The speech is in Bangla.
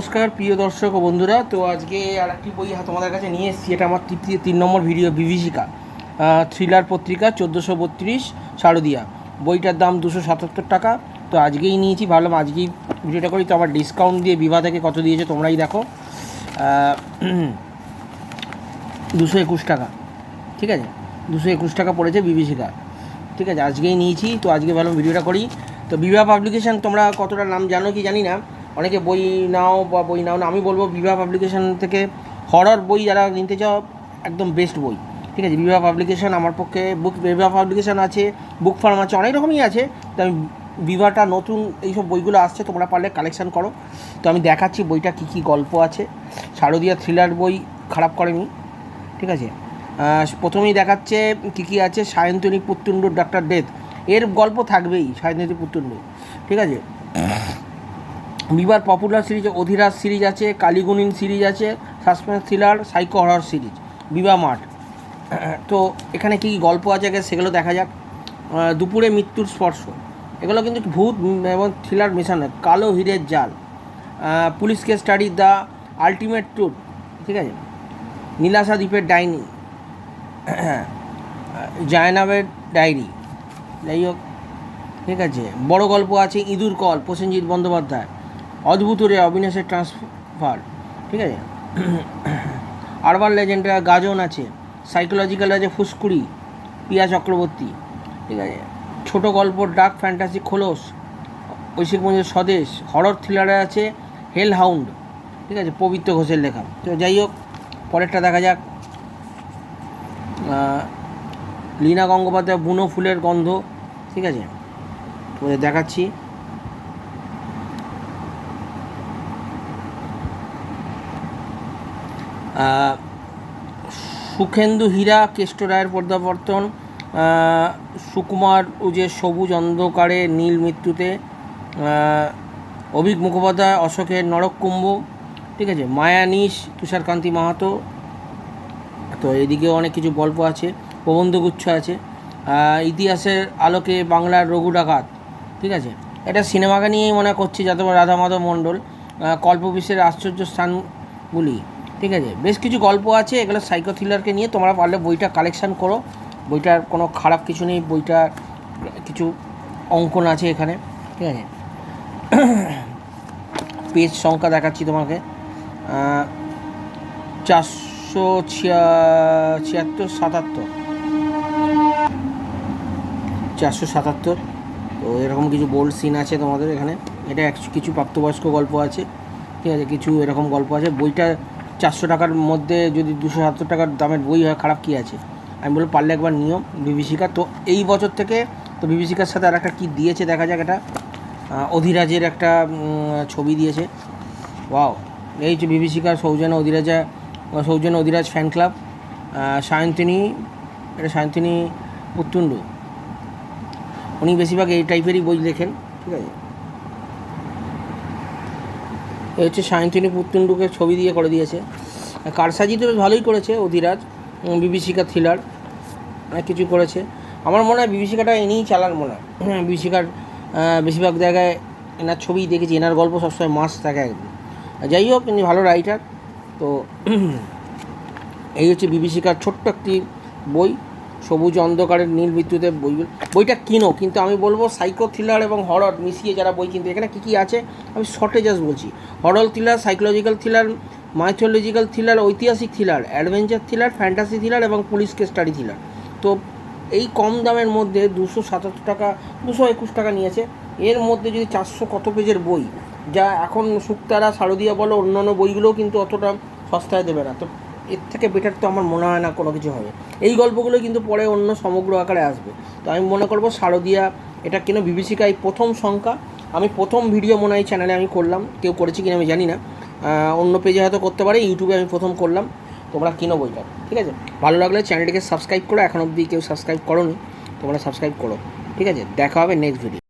নমস্কার, প্রিয় দর্শক ও বন্ধুরা। তো আজকে আর একটি বই তোমাদের কাছে নিয়ে এসেছি। এটা আমার তৃতীয়, তিন নম্বর ভিডিও, বিভীষিকা থ্রিলার পত্রিকা, চোদ্দোশো বত্রিশ, শারদিয়া। বইটার দাম দুশো সাতাত্তর টাকা। তো আজকেই নিয়েছি, ভাবলাম আজকেই ভিডিওটা করি। তো আমার ডিসকাউন্ট দিয়ে বিভা থেকে কত দিয়েছে তোমরাই দেখো। দুশো একুশ টাকা। ঠিক আছে? দুশো একুশ টাকা পড়েছে বিভীষিকা ঠিক আছে? আজকেই নিয়েছি। তো আজকে ভালো ভিডিওটা করি। তো বিবাহ পাবলিকেশান তোমরা কতটা নাম জানো কি জানি না। অনেকে বই নাও বা বই নাও না, আমি বলব বিবাহ পাবলিকেশন থেকে হরর বই যারা নিতে চাও, একদম বেস্ট বই। ঠিক আছে? বিবাহ পাবলিকেশন আমার পক্ষে বুক বিবাহ পাবলিকেশন আছে বুক ফার্ম আছে, অনেক রকমই আছে। তো আমি বিবাহটা নতুন এইসব বইগুলো আসছে, তোমরা পারলে কালেকশন করো। তো আমি দেখাচ্ছি বইটা কী কী গল্প আছে। শারদীয়া থ্রিলার বই খারাপ করেনি। ঠিক আছে? প্রথমেই দেখাচ্ছে কী কী আছে, সায়ন্তনী পুত্তুণ্ডুর ডাক্তার ডেথ এর গল্প থাকবেই, সায়ন্তনী পুত্তুণ্ডু ঠিক আছে? বিবার পপুলার সিরিজ অধিরাজ সিরিজ আছে, কালীগুনিন সিরিজ আছে suspense thriller psycho horror series বিবাহ মাঠ। তো এখানে কী কী গল্প আছে সেগুলো দেখা যাক। দুপুরে মৃত্যুর স্পর্শ। এগুলো কিন্তু ভূত এবং থ্রিলার মেশানো কালো হীরের জাল। পুলিশকে স্টাডি দ্য আলটিমেট ট্যুর ঠিক আছে? নীলাশা দ্বীপের ডাইনি। জায়নাবের ডায়েরি। যাই হোক, ঠিক আছে? বড় গল্প আছে ইঁদুর কল, প্রসেনজিৎ বন্দ্যোপাধ্যায়। অদ্ভুত রে অবিনাশের ট্রান্সফার ঠিক আছে? আরবান লেজেন্ডের গাজন আছে সাইকোলজিক্যাল আছে ফুসকুড়ি, পিয়া চক্রবর্তী, ঠিক আছে? ছোট গল্প ডার্ক ফ্যান্টাসি খোলস, ঐশিক মঞ্জুর স্বদেশ হরর থ্রিলারে আছে হেল হাউন্ড ঠিক আছে? পবিত্র ঘোষের লেখা। তো যাই হোক, পরেরটা দেখা যাক। লীনা গঙ্গোপাধ্যায় বুনো ফুলের গন্ধ, ঠিক আছে? দেখাচ্ছি। সুখেন্দু হীরা, কেষ্ট রায়ের পর্দাবর্তন সুকুমার উজের সবুজ অন্ধকারে নীল মৃত্যুতে অভিক মুখোপাধ্যায়, অশোকের নরককুম্ভ ঠিক আছে মায়ানীশ তুষারকান্তি মাহাতো, তো এদিকেও অনেক কিছু গল্প আছে, প্রবন্ধগুচ্ছ আছে ইতিহাসের আলোকে বাংলার রঘু ডাকাত ঠিক আছে, এটা সিনেমাকে নিয়েই মনে করছি, যাতে রাধা মাধব মণ্ডল কল্পবিশ্বের আশ্চর্য স্থানগুলি ঠিক আছে? বেশ কিছু গল্প আছে, এগুলো সাইকো থ্রিলারকে নিয়ে তোমরা পারলে বইটা কালেকশান করো। বইটার কোনো খারাপ কিছু নেই, বইটার কিছু অঙ্কন আছে এখানে, ঠিক আছে? পেজ সংখ্যা দেখাচ্ছি তোমাকে। চারশো ছিয়া, ছিয়াত্তর, সাতাত্তর। চারশো সাতাত্তর। তো এরকম কিছু বোল্ড সিন আছে তোমাদের এখানে। এটা কিছু প্রাপ্তবয়স্ক গল্প আছে, ঠিক আছে? কিছু এরকম গল্প আছে। বইটা চারশো টাকার মধ্যে যদি দুশো সত্তর টাকার দামের বই হয়, খারাপ কী আছে? আমি বলব, পারলে একবার নিয়ম বিভীষিকা। তো এই বছর থেকে, তো বিভীষিকার সাথে আর একটা কী দিয়েছে দেখা যাক এটা। অধিরাজের একটা ছবি দিয়েছে। ওয়াও, এই যে বিভীষিকা, সৌজন্য অধিরাজা সৌজন্য অধিরাজ ফ্যান ক্লাব সায়ন্তিনী, এটা সায়ন্তিনী পুত্তুণ্ডু উনি বেশিরভাগ এই টাইপেরই বই লেখেন, ঠিক আছে? এই হচ্ছে সায়ন্তিনী পুত্তুণ্ডুকে ছবি দিয়ে করে দিয়েছে। কারসাজি তো বেশ ভালোই করেছে অধিরাজ বিভীষিকা থ্রিলার অনেক কিছু করেছে। আমার মনে হয় বিভীষিকাটা এনেই চালান মনে হয়। হ্যাঁ, বিভীষিকার বেশিরভাগ জায়গায় এনার ছবি দেখেছি এনার গল্প সবসময় মাস থাকে একদম। যাই হোক ইনি ভালো রাইটার তো এই হচ্ছে বিভীষিকার ছোট্ট একটি বই। সবুজ অন্ধকারের নীল বিদ্যুতের বই বইটা কিনো, কিন্তু আমি বলব সাইকো থ্রিলার এবং হরর মিশিয়ে যারা বই কিনতে এখানে কী কী আছে? আমি শর্টে জাস্ট বলছি। Horror thriller psychological thriller mythological thriller ঐতিহাসিক thriller adventure thriller fantasy thriller এবং পুলিশ কেস স্টাডি থ্রিলার তো এই কম দামের মধ্যে দুশো সাতাত্তর টাকা, দুশো একুশ টাকা নিয়েছে। এর মধ্যে যদি চারশো কত পেজের বই, যা এখন শুক্তারা শারদীয়া বলো, অন্যান্য বইগুলোও কিন্তু অতটা সস্তায় দেবে না। তো এর থেকে বেটার তো আমার মনে হয় না কোনো কিছু হবে। এই গল্পগুলো কিন্তু পরে অন্য সমগ্র আকারে আসবে। তো আমি মনে করব শারদিয়া, এটা কেন বিভীষিকা এই প্রথম সংখ্যা আমি প্রথম ভিডিও মনে হয় চ্যানেলে আমি করলাম। কেউ করেছি কিনা আমি জানি না। অন্য পেজে হয়তো করতে পারে ইউটিউবে আমি প্রথম করলাম। তোমরা কিনো বইটা, ঠিক আছে? ভালো লাগলে চ্যানেলটিকে সাবস্ক্রাইব করো। এখন অবধি কেউ সাবস্ক্রাইব করো তোমরা সাবস্ক্রাইব করো, ঠিক আছে? দেখা হবে নেক্সট ভিডিও